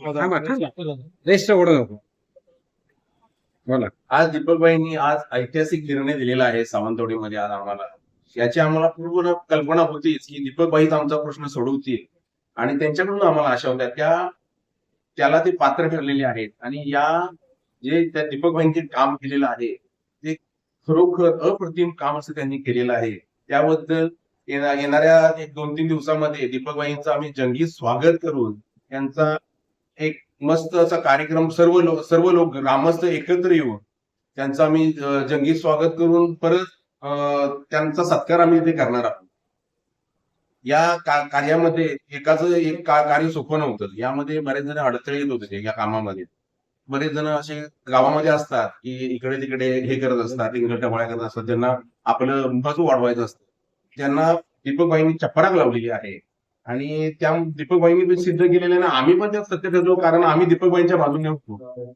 थांबा, थांबा. रेस्ट ओढू नको. बोला. आज दीपकबाईंनी आज ऐतिहासिक निर्णय दिलेला आहे सावंतवाडीमध्ये आज आम्हाला. याची आम्हाला पूर्ण कल्पना होतीच की दीपकबाईच आमचा प्रश्न सोडवतील. आणि त्यांच्याकडून आम्हाला आशा होत्या. त्या त्याला ते पात्र ठरलेले आहेत. आणि या जे त्या दीपकबाईंचे काम केलेलं आहे ते खरोखर अप्रतिम काम असं त्यांनी केलेलं आहे. त्याबद्दल येणा- येणाऱ्या एक दोन तीन दिवसामध्ये दीपकबाईंचं आम्ही जंगी स्वागत करून त्यांचा एक मस्त असा कार्यक्रम सर्व लोक सर्व लोक ग्रामस्थ एकत्र येऊन त्यांचं आम्ही जंगी स्वागत करून परत त्यांचा सत्कार आम्ही इथे करणार आहोत. या का- कार्यामध्ये एकाच एक का- कार्य सोपं नव्हतं. यामध्ये बरेच जण अडथळे येत होते या कामामध्ये. बरेच जण असे गावामध्ये असतात की इकडे तिकडे हे करत असतात इंगलटवाळ्या करत असतात. त्यांना आपलं महत्त्व वाढवायचं असतं. त्यांना दीपकबाईंनी चपराक लावलेली आहे. आणि त्या दीपकबाईंनी पण सिद्ध केलेल्या ना आम्ही पण त्यात सत्य ठरलो कारण आम्ही दीपकबाईंच्या बाजूने होतो.